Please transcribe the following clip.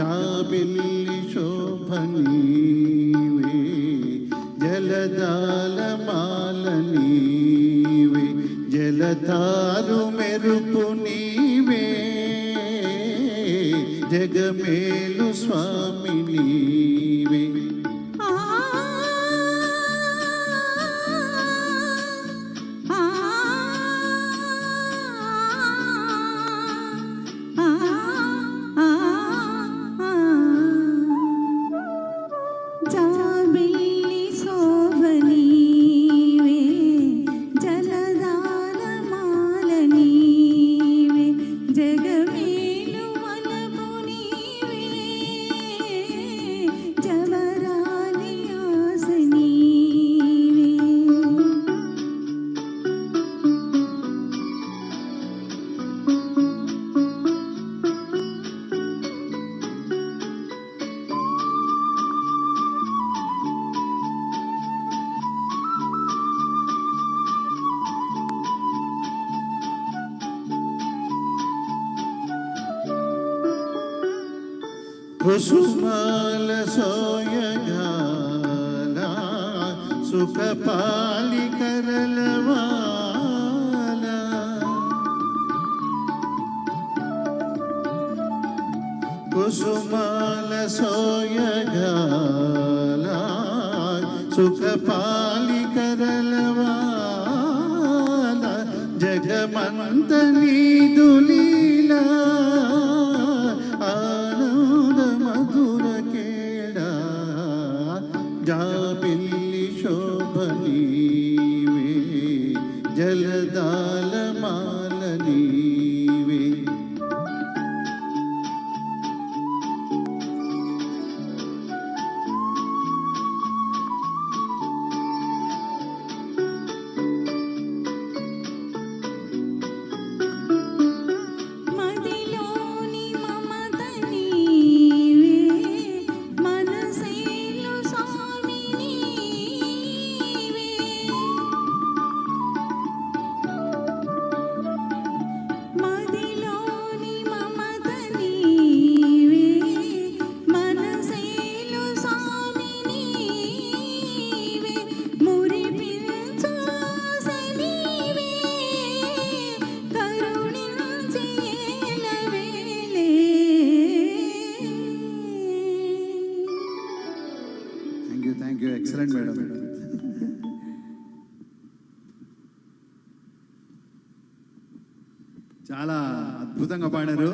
జాబిల్లి శోభనీవే జలజాలమాల నీవే జలతారు మెరుపు నీవే జగమేలు స్వామి నీవే. కుసుమాల సోయగాల సుఖపాలి కరలవాల. కుసుమాల సోయగాల సుఖపాలి కరలవాల. జగమంత నీదులీలా జాబిల్లి శోభనీవే జలదాల థ్యాంక్ యూ ఎక్సలెంట్ మేడం చాలా అద్భుతంగా పాడారు.